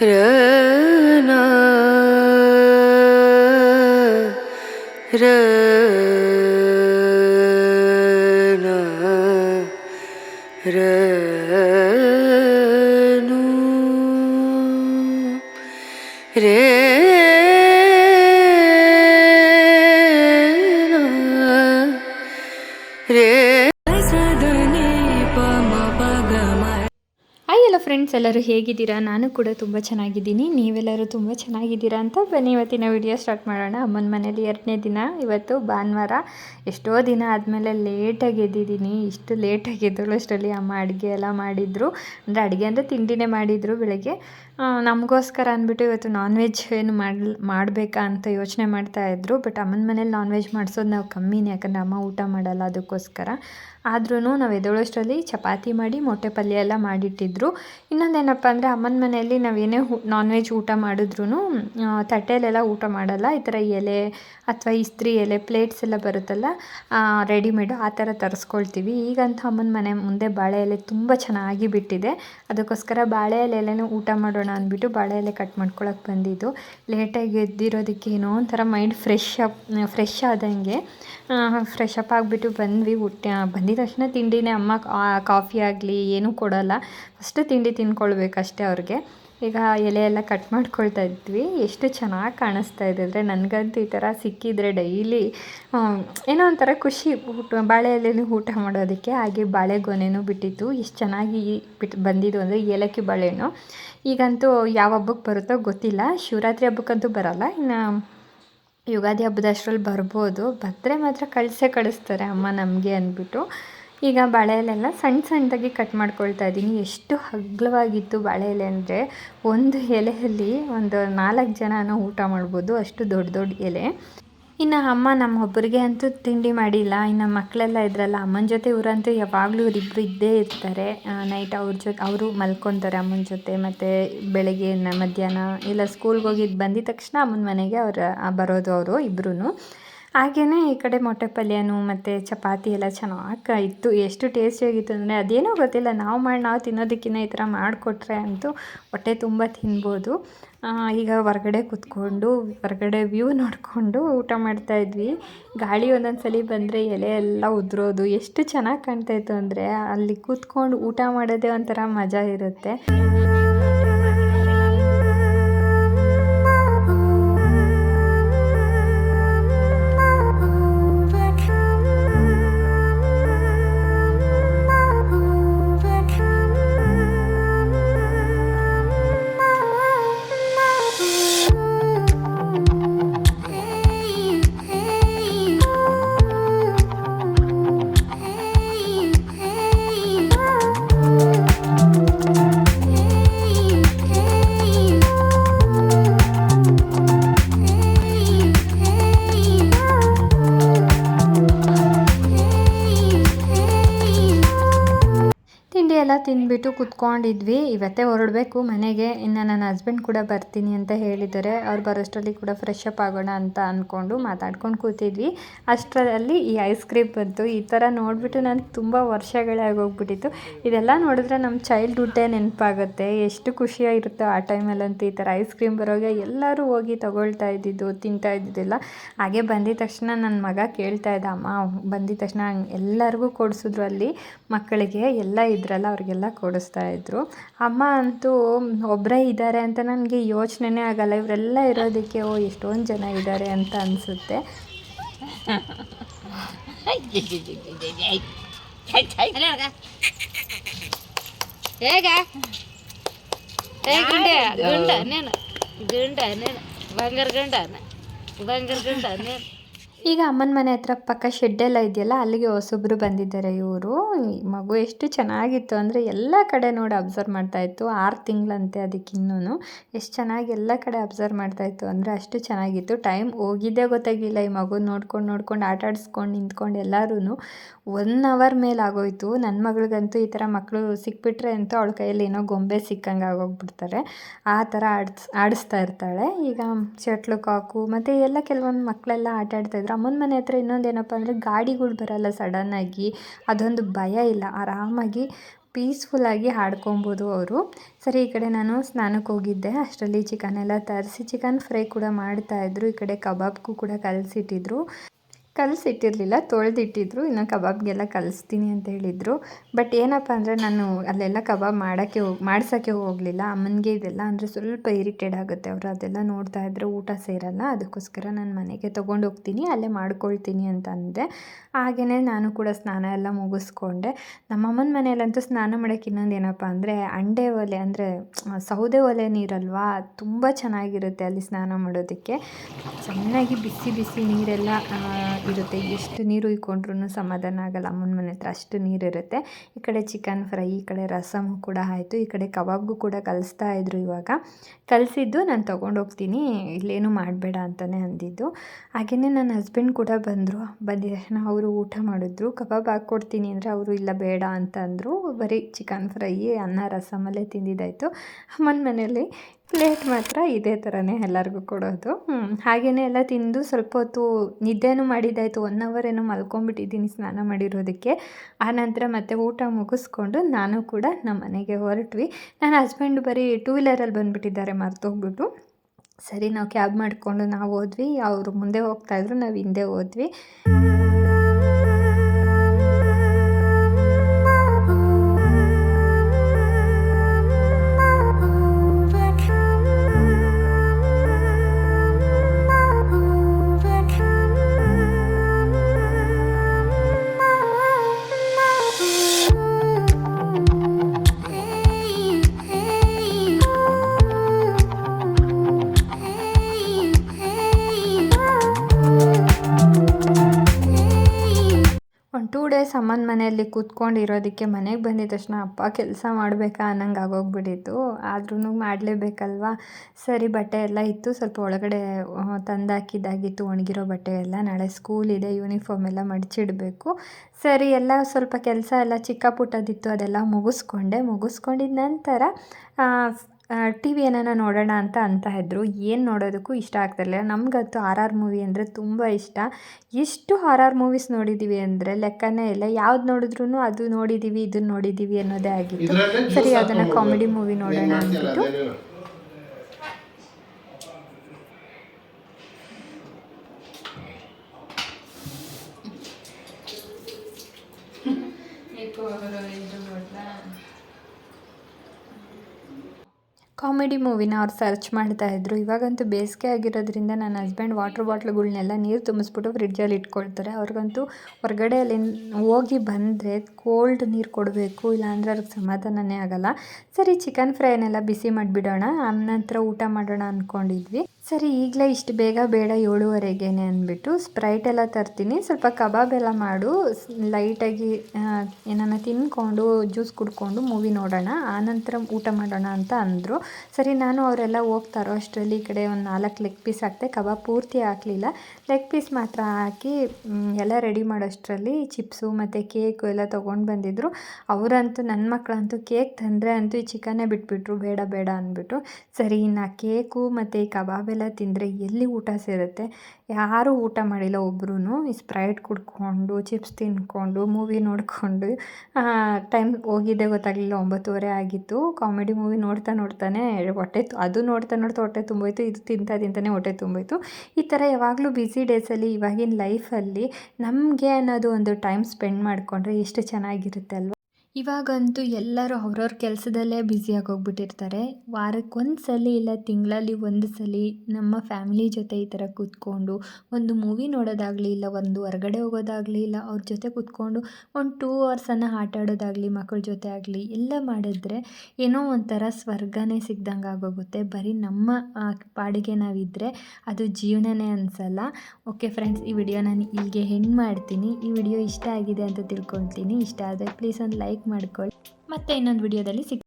Yeah. ಎಲ್ಲರೂ ಹೇಗಿದ್ದೀರಾ? ನಾನು ಕೂಡ ತುಂಬ ಚೆನ್ನಾಗಿದ್ದೀನಿ. ನೀವೆಲ್ಲರೂ ತುಂಬ ಚೆನ್ನಾಗಿದ್ದೀರಾ ಅಂತ ಬನ್ನಿ ಇವತ್ತಿನ ವಿಡಿಯೋ ಸ್ಟಾರ್ಟ್ ಮಾಡೋಣ. ಅಮ್ಮನ ಮನೇಲಿ ಎರಡನೇ ದಿನ. ಇವತ್ತು ಭಾನುವಾರ ಎಷ್ಟೋ ದಿನ ಆದಮೇಲೆ ಲೇಟಾಗಿ ಎದ್ದಿದ್ದೀನಿ. ಇಷ್ಟು ಲೇಟಾಗಿ ಎದ್ದಳು ಅಷ್ಟರಲ್ಲಿ ಅಮ್ಮ ಅಡುಗೆ ಎಲ್ಲ ಮಾಡಿದರು. ಅಂದರೆ ಅಡುಗೆ ಅಂದರೆ ತಿಂಡಿನೇ ಮಾಡಿದರು ಬೆಳಗ್ಗೆ. ನಮಗೋಸ್ಕರ ಅಂದ್ಬಿಟ್ಟು ಇವತ್ತು ನಾನ್ ವೆಜ್ ಏನು ಮಾಡಿ, ಮಾಡಬೇಕಾ ಅಂತ ಯೋಚನೆ ಮಾಡ್ತಾ ಬಟ್ ಅಮ್ಮನ ಮನೇಲಿ ನಾನ್ ವೆಜ್ ಮಾಡಿಸೋದು ನಾವು ಕಮ್ಮಿನೇ, ಯಾಕಂದರೆ ಅಮ್ಮ ಊಟ ಮಾಡಲ್ಲ ಅದಕ್ಕೋಸ್ಕರ. ಆದ್ರೂ ನಾವು ಎದ್ದೇಳೋಷ್ಟರಲ್ಲಿ ಚಪಾತಿ ಮಾಡಿ ಮೊಟ್ಟೆ ಪಲ್ಯ ಎಲ್ಲ ಮಾಡಿಟ್ಟಿದ್ರು. ಇನ್ನೊಂದೇನಪ್ಪ ಅಂದರೆ ಅಮ್ಮನ ಮನೆಯಲ್ಲಿ ನಾವು ನಾವೇನೇ ನಾನ್ ವೆಜ್ ಊಟ ಮಾಡಿದ್ರೂ ತಟ್ಟೆಲೆಲ್ಲ ಊಟ ಮಾಡಲ್ಲ, ಈ ಥರ ಎಲೆ ಅಥವಾ ಇಸ್ತ್ರಿ ಎಲೆ ಪ್ಲೇಟ್ಸ್ ಎಲ್ಲ ಬರುತ್ತಲ್ಲ ರೆಡಿಮೇಡು ಆ ಥರ ತರಿಸ್ಕೊಳ್ತೀವಿ. ಈಗಂತೂ ಅಮ್ಮನ ಮನೆ ಮುಂದೆ ಬಾಳೆ ಎಲೆ ತುಂಬ ಚೆನ್ನಾಗಿ ಬಿಟ್ಟಿದೆ. ಅದಕ್ಕೋಸ್ಕರ ಬಾಳೆ ಎಲೆನೂ ಊಟ ಮಾಡೋಣ ಅಂದ್ಬಿಟ್ಟು ಬಾಳೆ ಎಲೆ ಕಟ್ ಮಾಡ್ಕೊಳಕ್ಕೆ ಬಂದಿದ್ದು ಲೇಟಾಗಿ ಎದ್ದಿರೋದಕ್ಕೆ ಏನೋ ಒಂಥರ ಮೈಂಡ್ ಫ್ರೆಶ್ ಅಪ್ ಫ್ರೆಶ್ ಆದಂಗೆ ಫ್ರೆಶ್ ಅಪ್ ಆಗಿಬಿಟ್ಟು ಬಂದ್ವಿ. ಊಟ ಬಂದಿದ ತಕ್ಷಣ ತಿಂಡಿನೇ ಅಮ್ಮ ಕಾಫಿ ಆಗಲಿ ಏನೂ ಕೊಡೋಲ್ಲ. ಫಸ್ಟು ತಿಂಡಿ ತಿನ್ಕೊಳ್ಬೇಕಷ್ಟೇ ಅವ್ರಿಗೆ. ಈಗ ಎಲೆ ಎಲ್ಲ ಕಟ್ ಮಾಡ್ಕೊಳ್ತಾ ಇದ್ವಿ. ಎಷ್ಟು ಚೆನ್ನಾಗಿ ಕಾಣಿಸ್ತಾ ಇದೆ. ಅಂದರೆ ನನಗಂತೂ ಈ ಥರ ಸಿಕ್ಕಿದ್ರೆ ಡೈಲಿ ಏನೋ ಒಂಥರ ಖುಷಿ ಊಟ, ಬಾಳೆ ಎಲೆನೂ ಊಟ ಮಾಡೋದಕ್ಕೆ ಹಾಗೆ ಬಾಳೆಗೊನೆನೂ ಬಿಟ್ಟಿತ್ತು. ಎಷ್ಟು ಚೆನ್ನಾಗಿ ಬಿಟ್ಟು ಬಂದಿದ್ದು ಅಂದರೆ ಏಲಕ್ಕಿ ಬಾಳೆಹಣ್ಣು. ಈಗಂತೂ ಯಾವ ಹಬ್ಬಕ್ಕೆ ಬರುತ್ತೋ ಗೊತ್ತಿಲ್ಲ. ಶಿವರಾತ್ರಿ ಹಬ್ಬಕ್ಕಂತೂ ಬರಲ್ಲ. ಇನ್ನು ಯುಗಾದಿ ಹಬ್ಬದಷ್ಟರಲ್ಲಿ ಬರ್ಬೋದು. ಬಂದರೆ ಮಾತ್ರ ಕಳಿಸೇ ಕಳಿಸ್ತಾರೆ ಅಮ್ಮ ನಮಗೆ ಅಂದ್ಬಿಟ್ಟು. ಈಗ ಬಾಳೆ ಎಲೆನ ಸಣ್ಣ ಸಣ್ಣದಾಗಿ ಕಟ್ ಮಾಡ್ಕೊಳ್ತಾ ಇದ್ದೀನಿ. ಎಷ್ಟು ಹಗ್ಲವಾಗಿತ್ತು ಬಾಳೆ ಎಲೆ ಅಂದರೆ ಒಂದು ಎಲೆಯಲ್ಲಿ ಒಂದು ನಾಲ್ಕು ಜನನ ಊಟ ಮಾಡ್ಬೋದು. ಅಷ್ಟು ದೊಡ್ಡ ದೊಡ್ಡ ಎಲೆ. ಇನ್ನು ಅಮ್ಮ ನಮ್ಮ ಒಬ್ಬರಿಗೆ ಅಂತೂ ತಿಂಡಿ ಮಾಡಿಲ್ಲ. ಇನ್ನು ಮಕ್ಕಳೆಲ್ಲ ಇದ್ರಲ್ಲ, ಅಮ್ಮನ ಜೊತೆ ಇವರಂತೂ ಯಾವಾಗಲೂ ಇವರಿಬ್ಬರು ಇದ್ದೇ ಇರ್ತಾರೆ. ನೈಟ್ ಅವ್ರ ಜೊತೆ ಅವರು ಮಲ್ಕೊತಾರೆ ಅಮ್ಮನ ಜೊತೆ. ಮತ್ತು ಬೆಳಗ್ಗೆ ಮಧ್ಯಾಹ್ನ, ಇಲ್ಲ ಸ್ಕೂಲ್ಗೆ ಹೋಗಿದ್ದು ಬಂದಿದ ತಕ್ಷಣ ಅಮ್ಮನ ಮನೆಗೆ ಅವ್ರು ಬರೋದು ಅವರು ಇಬ್ಬರೂ ಹಾಗೆಯೇ ಈ ಕಡೆ ಮೊಟ್ಟೆ ಪಲ್ಯನೂ ಮತ್ತು ಚಪಾತಿ ಎಲ್ಲ ಚೆನ್ನಾಗಿ ಇತ್ತು ಎಷ್ಟು ಟೇಸ್ಟಿಯಾಗಿತ್ತು ಅಂದರೆ ಅದೇನೋ ಗೊತ್ತಿಲ್ಲ. ನಾವು ಮಾಡಿ, ನಾವು ತಿನ್ನೋದಕ್ಕಿಂತ ಈ ಥರ ಮಾಡಿಕೊಟ್ರೆ ಅಂತೂ ಹೊಟ್ಟೆ ತುಂಬ ತಿನ್ಬೋದು. ಈಗ ಹೊರಗಡೆ ಕೂತ್ಕೊಂಡು, ಹೊರಗಡೆ ವ್ಯೂ ನೋಡಿಕೊಂಡು ಊಟ ಮಾಡ್ತಾ ಇದ್ವಿ. ಗಾಳಿ ಒಂದೊಂದು ಸಲ ಬಂದರೆ ಎಲೆ ಎಲ್ಲ ಉದುರೋದು. ಎಷ್ಟು ಚೆನ್ನಾಗಿ ಕಾಣ್ತಾಯಿತ್ತು ಅಂದರೆ ಅಲ್ಲಿ ಕೂತ್ಕೊಂಡು ಊಟ ಮಾಡೋದೇ ಒಂಥರ ಮಜಾ ಇರುತ್ತೆ. ತಿಂದ್ಬಿಟ್ಟು ಕುತ್ಕೊಂಡಿದ್ವಿ. ಇವತ್ತೇ ಹೊರಡಬೇಕು ಮನೆಗೆ. ಇನ್ನು ನನ್ನ ಹಸ್ಬೆಂಡ್ ಕೂಡ ಬರ್ತೀನಿ ಅಂತ ಹೇಳಿದ್ದಾರೆ. ಅವ್ರು ಬರೋಷ್ಟರಲ್ಲಿ ಕೂಡ ಫ್ರೆಶ್ ಅಪ್ ಆಗೋಣ ಅಂತ ಅಂದ್ಕೊಂಡು ಮಾತಾಡ್ಕೊಂಡು ಕೂತಿದ್ವಿ. ಅಷ್ಟರಲ್ಲಿ ಈ ಐಸ್ ಕ್ರೀಮ್ ಬಂತು. ಈ ಥರ ನೋಡಿಬಿಟ್ಟು ನಾನು ತುಂಬ ವರ್ಷಗಳೇ ಆಗೋಗ್ಬಿಟ್ಟಿತ್ತು. ಇದೆಲ್ಲ ನೋಡಿದ್ರೆ ನಮ್ಮ ಚೈಲ್ಡ್ಹುಡ್ಡೇ ನೆನಪಾಗುತ್ತೆ. ಎಷ್ಟು ಖುಷಿಯಾಗಿರುತ್ತೋ ಆ ಟೈಮಲ್ಲಂತೂ ಈ ಥರ ಐಸ್ ಕ್ರೀಮ್ ಬರೋಗೆ. ಎಲ್ಲರೂ ಹೋಗಿ ತೊಗೊಳ್ತಾ ಇದ್ದಿದ್ದು, ತಿಂತಾ ಇದ್ದಿದ್ದಿಲ್ಲ. ಹಾಗೆ ಬಂದಿದ ತಕ್ಷಣ ನನ್ನ ಮಗ ಕೇಳ್ತಾ ಇದ್ದ, ಅಮ್ಮ, ಬಂದಿದ ತಕ್ಷಣ ಎಲ್ಲರಿಗೂ ಕೊಡಿಸಿದ್ರು ಅಲ್ಲಿ. ಮಕ್ಕಳಿಗೆ ಎಲ್ಲ ಇದ್ರಲ್ಲ ಅವ್ರಿಗೆಲ್ಲ ಕೊಡಿಸ್ತಾ ಇದ್ರು ಅಮ್ಮ ಅಂತೂ ಒಬ್ಬರೇ ಇದ್ದಾರೆ ಅಂತ ನನಗೆ ಯೋಚನೆನೇ ಆಗಲ್ಲ ಇವರೆಲ್ಲ ಇರೋದಕ್ಕೆ ಓ ಎಷ್ಟೊಂದು ಜನ ಇದ್ದಾರೆ ಅಂತ ಅನಿಸುತ್ತೆ ಬಂಗಾರ ಗಂಡ ಬಂಗಾರ ಗಂಡ ಈಗ ಅಮ್ಮನ ಮನೆ ಹತ್ರ ಪಕ್ಕ ಶೆಡ್ಡೆಲ್ಲ ಇದೆಯಲ್ಲ, ಅಲ್ಲಿಗೆ ಹೊಸೊಬ್ರು ಬಂದಿದ್ದಾರೆ ಇವರು. ಮಗು ಎಷ್ಟು ಚೆನ್ನಾಗಿತ್ತು ಅಂದರೆ ಎಲ್ಲ ಕಡೆ ನೋಡಿ ಅಬ್ಸರ್ವ್ ಮಾಡ್ತಾಯಿತ್ತು ಆರು ತಿಂಗಳಂತೆ ಅದಕ್ಕಿನ್ನೂ ಎಷ್ಟು ಚೆನ್ನಾಗಿ ಎಲ್ಲ ಕಡೆ ಅಬ್ಸರ್ವ್ ಮಾಡ್ತಾಯಿತ್ತು ಅಂದರೆ ಅಷ್ಟು ಚೆನ್ನಾಗಿತ್ತು. ಟೈಮ್ ಹೋಗಿದ್ದೇ ಗೊತ್ತಾಗಿಲ್ಲ ಈ ಮಗು ನೋಡ್ಕೊಂಡು ನೋಡ್ಕೊಂಡು ಆಟ ಆಡಿಸ್ಕೊಂಡು ನಿಂತ್ಕೊಂಡು ಎಲ್ಲರೂ ಒನ್ ಅವರ್ ಮೇಲೆ ಆಗೋಯ್ತು. ನನ್ನ ಮಗಳಿಗಂತೂ ಈ ಥರ ಮಕ್ಕಳು ಸಿಕ್ಬಿಟ್ರೆ ಅಂತೂ ಅವಳ ಕೈಯಲ್ಲಿ ಏನೋ ಗೊಂಬೆ ಸಿಕ್ಕಂಗೆ ಆಗೋಗ್ಬಿಡ್ತಾರೆ. ಆ ಥರ ಆಡ್ಸ್, ಆಡಿಸ್ತಾ ಇರ್ತಾಳೆ. ಈಗ ಶಟ್ಲು ಕಾಕು ಮತ್ತು ಎಲ್ಲ ಕೆಲವೊಂದು ಮಕ್ಕಳೆಲ್ಲ ಆಟ ಆಡ್ತಾಯಿದ್ರು ಅಮ್ಮನ ಮನೆ ಹತ್ರ ಇನ್ನೊಂದು ಏನಪ್ಪ ಅಂದರೆ ಗಾಡಿಗಳು ಬರಲ್ಲ ಸಡನ್ನಾಗಿ ಅದೊಂದು ಭಯ ಇಲ್ಲ. ಆರಾಮಾಗಿ ಪೀಸ್ಫುಲ್ಲಾಗಿ ಹಾಡ್ಕೊಬೋದು ಅವರು. ಸರಿ, ಈ ಕಡೆ ನಾನು ಸ್ನಾನಕ್ಕೆ ಹೋಗಿದ್ದೆ. ಅಷ್ಟರಲ್ಲಿ ಚಿಕನ್ ಎಲ್ಲ ತರಿಸಿ ಚಿಕನ್ ಫ್ರೈ ಕೂಡ ಮಾಡ್ತಾಯಿದ್ರು ಈ ಕಡೆ ಕಬಾಬ್ಗೂ ಕೂಡ ಕಲಸಿಟ್ಟಿದ್ರು. ಕಲಸಿಟ್ಟಿರಲಿಲ್ಲ, ತೊಳೆದಿಟ್ಟಿದ್ರು. ಇನ್ನು ಕಬಾಬ್ಗೆಲ್ಲ ಕಲಿಸ್ತೀನಿ ಅಂತ ಹೇಳಿದರು. ಬಟ್ ಏನಪ್ಪ ಅಂದರೆ ನಾನು ಅಲ್ಲೆಲ್ಲ ಕಬಾಬ್ ಮಾಡೋಕ್ಕೆ ಹೋಗಿ, ಮಾಡ್ಸೋಕ್ಕೆ ಹೋಗಲಿಲ್ಲ. ಅಮ್ಮನಿಗೆ ಇದೆಲ್ಲ ಅಂದರೆ ಸ್ವಲ್ಪ ಇರಿಟೇಡ್ ಆಗುತ್ತೆ. ಅವರು ಅದೆಲ್ಲ ನೋಡ್ತಾ ಇದ್ದರೆ ಊಟ ಸೇರಲ್ಲ. ಅದಕ್ಕೋಸ್ಕರ ನಾನು ಮನೆಗೆ ತೊಗೊಂಡು ಹೋಗ್ತೀನಿ ಅಲ್ಲೇ ಮಾಡ್ಕೊಳ್ತೀನಿ ಅಂತ ಅಂದೆ. ಹಾಗೆಯೇ ನಾನು ಕೂಡ ಸ್ನಾನ ಎಲ್ಲ ಮುಗಿಸ್ಕೊಂಡೆ. ನಮ್ಮಮ್ಮನ ಮನೆಯಲ್ಲಂತೂ ಸ್ನಾನ ಮಾಡೋಕ್ಕೆ ಇನ್ನೊಂದು ಏನಪ್ಪ ಅಂದರೆ ಅಂಡೆ ಒಲೆ ಅಂದರೆ ಸೌದೆ ಒಲೆ ನೀರಲ್ವಾ? ತುಂಬ ಚೆನ್ನಾಗಿರುತ್ತೆ ಅಲ್ಲಿ ಸ್ನಾನ ಮಾಡೋದಕ್ಕೆ. ಚೆನ್ನಾಗಿ ಬಿಸಿ ಬಿಸಿ ನೀರೆಲ್ಲ ಇರುತ್ತೆ ಎಷ್ಟು ನೀರು ಇಕ್ಕೊಂಡ್ರೂ ಸಮಾಧಾನ ಆಗಲ್ಲ. ಅಮ್ಮನ ಮನೆ ಹತ್ರ ಅಷ್ಟು ನೀರಿರುತ್ತೆ ಈ ಕಡೆ ಚಿಕನ್ ಫ್ರೈ ಈ ಕಡೆ ರಸಮ್ ಕೂಡ ಆಯಿತು. ಈ ಕಡೆ ಕಬಾಬ್ಗೂ ಕೂಡ ಕಲಿಸ್ತಾ ಇದ್ರು ಇವಾಗ. ಕಲಿಸಿದ್ದು ನಾನು ತೊಗೊಂಡೋಗ್ತೀನಿ. ಇಲ್ಲೇನು ಮಾಡಬೇಡ ಅಂತಲೇ ಅಂದಿದ್ದು. ಹಾಗೆಯೇ ನನ್ನ ಹಸ್ಬೆಂಡ್ ಕೂಡ ಬಂದರು. ಬಂದಿದ ಅವರು ಊಟ ಮಾಡಿದ್ರು. ಕಬಾಬ್ ಹಾಕ್ಕೊಡ್ತೀನಿ ಅಂದರೆ ಅವರು ಇಲ್ಲ ಬೇಡ ಅಂತ ಅಂದರು. ಬರೀ ಚಿಕನ್ ಫ್ರೈ ಅನ್ನ ರಸಮಲ್ಲೇ ತಿಂದಿದ್ದಾಯಿತು. ಅಮ್ಮನ ಮನೆಯಲ್ಲಿ ಪ್ಲೇಟ್ ಮಾತ್ರ ಇದೇ ಥರನೇ ಎಲ್ಲರಿಗೂ ಕೊಡೋದು. ಹಾಗೆಯೇ ಎಲ್ಲ ತಿಂದು ಸ್ವಲ್ಪ ಹೊತ್ತು ನಿದ್ದೆನೂ ಮಾಡಿದ್ದಾಯಿತು. ಒನ್ ಅವರ್ ಏನೋ ಮಲ್ಕೊಂಬಿಟ್ಟಿದ್ದೀನಿ ಸ್ನಾನ ಮಾಡಿರೋದಕ್ಕೆ. ಆನಂತರ ಮತ್ತೆ ಊಟ ಮುಗಿಸ್ಕೊಂಡು ನಾನು ಕೂಡ ನಮ್ಮ ಮನೆಗೆ ಹೊರಟ್ವಿ. ನನ್ನ ಹಸ್ಬೆಂಡ್ ಬರೀ ಟೂ ವೀಲರಲ್ಲಿ ಬಂದುಬಿಟ್ಟಿದ್ದಾರೆ, ಮರ್ತೋಗ್ಬಿಟ್ಟು. ಸರಿ, ನಾವು ಕ್ಯಾಬ್ ಮಾಡಿಕೊಂಡು ನಾವು ಹೋದ್ವಿ. ಅವರು ಮುಂದೆ ಹೋಗ್ತಾಯಿದ್ರು ನಾವು ಹಿಂದೆ ಹೋದ್ವಿ. ಟೂ ಡೇಸ್ ಅಮ್ಮನ ಮನೆಯಲ್ಲಿ ಕೂತ್ಕೊಂಡಿರೋದಕ್ಕೆ ಮನೆಗೆ ಬಂದಿದ ತಕ್ಷಣ ಅಪ್ಪ ಕೆಲಸ ಮಾಡಬೇಕಾ ಅನ್ನಂಗೆ ಆಗೋಗ್ಬಿಟ್ಟಿತ್ತು. ಆದ್ರೂ ಮಾಡಲೇಬೇಕಲ್ವಾ? ಸರಿ, ಬಟ್ಟೆ ಎಲ್ಲ ಇತ್ತು. ಸ್ವಲ್ಪ ಒಳಗಡೆ ತಂದಾಕಿದ್ದಾಗಿತ್ತು, ಒಣಗಿರೋ ಬಟ್ಟೆ ಎಲ್ಲ. ನಾಳೆ ಸ್ಕೂಲ್ ಇದೆ ಯೂನಿಫಾರ್ಮ್ ಎಲ್ಲ ಮಡಚಿಡಬೇಕು. ಸರಿ, ಎಲ್ಲ ಸ್ವಲ್ಪ ಕೆಲಸ ಎಲ್ಲ ಚಿಕ್ಕ ಪುಟ್ಟದಿತ್ತು. ಅದೆಲ್ಲ ಮುಗಿಸ್ಕೊಂಡೆ. ಮುಗಿಸ್ಕೊಂಡಿದ ನಂತರ ಟಿ ವಿ ಏನಾನ ನೋಡೋಣ ಅಂತ ಅಂತ ಇದ್ರು. ಏನು ನೋಡೋದಕ್ಕೂ ಇಷ್ಟ ಆಗ್ತಿರಲಿಲ್ಲ ನಮಗಂತೂ ಆರ್ ಆರ್ ಮೂವಿ ಅಂದರೆ ತುಂಬ ಇಷ್ಟ. ಎಷ್ಟು ಆರ್ ಆರ್ ಮೂವೀಸ್ ನೋಡಿದ್ದೀವಿ ಅಂದರೆ ಲೆಕ್ಕನೇ ಇಲ್ಲ. ಯಾವ್ದು ನೋಡಿದ್ರೂ ಅದು ನೋಡಿದ್ದೀವಿ ಇದನ್ನು ನೋಡಿದ್ದೀವಿ ಅನ್ನೋದೇ ಆಗಿತ್ತು. ಸರಿ ಅದನ್ನು ಕಾಮಿಡಿ ಮೂವಿ ನೋಡೋಣ ಅಂದ್ಬಿಟ್ಟು ಕಾಮಿಡಿ ಮೂವಿನ ಅವ್ರು ಸರ್ಚ್ ಮಾಡ್ತಾ ಇದ್ರು. ಇವಾಗಂತೂ ಬೇಸಿಗೆ ಆಗಿರೋದ್ರಿಂದ ನನ್ನ ಹಸ್ಬೆಂಡ್ ವಾಟ್ರ್ ಬಾಟ್ಲ್ಗಳ್ನೆಲ್ಲ ನೀರು ತುಂಬಿಸ್ಬಿಟ್ಟು ಫ್ರಿಡ್ಜಲ್ಲಿ ಇಟ್ಕೊಳ್ತಾರೆ. ಅವ್ರಿಗಂತೂ ಹೊರಗಡೆ ಅಲ್ಲಿ ಹೋಗಿ ಬಂದರೆ ಕೋಲ್ಡ್ ನೀರು ಕೊಡಬೇಕು, ಇಲ್ಲಾಂದರೆ ಅವ್ರಿಗೆ ಸಮಾಧಾನನೇ ಆಗಲ್ಲ. ಸರಿ ಚಿಕನ್ ಫ್ರೈನೆಲ್ಲ ಬಿಸಿ ಮಾಡಿಬಿಡೋಣ. ಆನಂತರ ಊಟ ಮಾಡೋಣ ಅಂದ್ಕೊಂಡಿದ್ವಿ ಸರಿ, ಈಗಲೇ ಇಷ್ಟು ಬೇಗ, ಬೇಡ ಏಳುವರೆಗೇನೆ ಅಂದ್ಬಿಟ್ಟು ಸ್ಪ್ರೈಟ್ ಎಲ್ಲ ತರ್ತೀನಿ. ಸ್ವಲ್ಪ ಕಬಾಬ್ ಎಲ್ಲ ಮಾಡು. ಲೈಟಾಗಿ ಏನಾನ ತಿನ್ಕೊಂಡು ಜ್ಯೂಸ್ ಕುಡ್ಕೊಂಡು ಮೂವಿ ನೋಡೋಣ. ಆನಂತರ ಊಟ ಮಾಡೋಣ ಅಂತ ಅಂದರು. ಸರಿ, ನಾನು ಅವರೆಲ್ಲ ಹೋಗ್ತಾರೋ ಅಷ್ಟರಲ್ಲಿ ಈ ಕಡೆ ಒಂದು ನಾಲ್ಕು ಲೆಗ್ ಪೀಸ್ ಹಾಕಿದೆ ಕಬಾಬ್ ಪೂರ್ತಿ ಹಾಕಲಿಲ್ಲ. ಲೆಗ್ ಪೀಸ್ ಮಾತ್ರ ಹಾಕಿ ಎಲ್ಲ ರೆಡಿ ಮಾಡೋಷ್ಟರಲ್ಲಿ ಚಿಪ್ಸು ಮತ್ತು ಕೇಕು ಎಲ್ಲ ತೊಗೊಂಡು ಬಂದಿದ್ದರು ಅವರಂತೂ ನನ್ನ ಮಕ್ಕಳಂತೂ ಕೇಕ್ ತಂದರೆ ಅಂತೂ ಈ ಚಿಕನ್ನೇ ಬಿಟ್ಬಿಟ್ರು. ಬೇಡ ಬೇಡ ಅಂದ್ಬಿಟ್ಟು. ಸರಿ, ಇನ್ನು ಕೇಕು ಮತ್ತು ಈ ಕಬಾಬ್ ಎಲ್ಲ ತಿಂದರೆ ಎಲ್ಲಿ ಊಟ ಸೇರುತ್ತೆ? ಯಾರೂ ಊಟ ಮಾಡಿಲ್ಲ ಒಬ್ರು ಈ ಸ್ಪ್ರೈಟ್ ಕುಡ್ಕೊಂಡು ಚಿಪ್ಸ್ ತಿನ್ಕೊಂಡು ಮೂವಿ ನೋಡಿಕೊಂಡು. ಟೈಮ್ ಹೋಗಿದ್ದೆ ಗೊತ್ತಾಗಲಿಲ್ಲ, ಒಂಬತ್ತುವರೆ ಆಗಿತ್ತು. ಕಾಮಿಡಿ ಮೂವಿ ನೋಡ್ತಾ ನೋಡ್ತಾನೆ, ಹೊಟ್ಟೆ ಅದು ನೋಡ್ತಾ ನೋಡ್ತಾ ಹೊಟ್ಟೆ ತುಂಬೋಯ್ತು, ಇದು ತಿಂತಾ ತಿಂತಾನೆ ಹೊಟ್ಟೆ ತುಂಬೋಯ್ತು. ಈ ಥರ ಯಾವಾಗಲೂ ಬ್ಯುಸಿ ಡೇಸಲ್ಲಿ ಇವಾಗಿನ ಲೈಫಲ್ಲಿ ನಮಗೆ ಅನ್ನೋದು ಒಂದು ಟೈಮ್ ಸ್ಪೆಂಡ್ ಮಾಡಿಕೊಂಡ್ರೆ ಎಷ್ಟು ಚೆನ್ನಾಗಿರುತ್ತೆ ಅಲ್ವಾ? ಇವಾಗಂತೂ ಎಲ್ಲರೂ ಅವ್ರವ್ರ ಕೆಲಸದಲ್ಲೇ ಬ್ಯುಸಿಯಾಗಿ ಹೋಗ್ಬಿಟ್ಟಿರ್ತಾರೆ ವಾರಕ್ಕೊಂದು ಸಲ ಇಲ್ಲ ತಿಂಗಳಲ್ಲಿ ಒಂದು ಸಲ ನಮ್ಮ ಫ್ಯಾಮಿಲಿ ಜೊತೆ ಈ ಥರ ಕೂತ್ಕೊಂಡು ಒಂದು ಮೂವಿ ನೋಡೋದಾಗಲಿ ಇಲ್ಲ ಒಂದು ಹೊರಗಡೆ ಹೋಗೋದಾಗಲಿ ಇಲ್ಲ ಅವ್ರ ಜೊತೆ ಕೂತ್ಕೊಂಡು ಒಂದು ಟೂ ಅವರ್ಸನ್ನು ಆಟ ಆಡೋದಾಗಲಿ ಮಕ್ಕಳ ಜೊತೆ ಆಗಲಿ ಎಲ್ಲ ಮಾಡಿದ್ರೆ ಏನೋ ಒಂಥರ ಸ್ವರ್ಗನೇ ಸಿಗ್ದಂಗೆ ಆಗೋಗುತ್ತೆ. ಬರೀ ನಮ್ಮ ಪಾಡಿಗೆ ನಾವಿದ್ದರೆ ಅದು ಜೀವನನೇ ಅನಿಸಲ್ಲ. ಓಕೆ ಫ್ರೆಂಡ್ಸ್ ಈ ವಿಡಿಯೋ ನಾನು ಇಲ್ಲಿಗೆ ಹೆಣ್ಣು ಮಾಡ್ತೀನಿ. ಈ ವಿಡಿಯೋ ಇಷ್ಟ ಆಗಿದೆ ಅಂತ ತಿಳ್ಕೊಳ್ತೀನಿ. ಇಷ್ಟ ಆದರೆ ಪ್ಲೀಸ್ ಒಂದು ಲೈಕ್ ಮಾಡ್ಕೊಳ್ಳಿ. ಮತ್ತೆ ಇನ್ನೊಂದು ವಿಡಿಯೋದಲ್ಲಿ ಸಿಗ್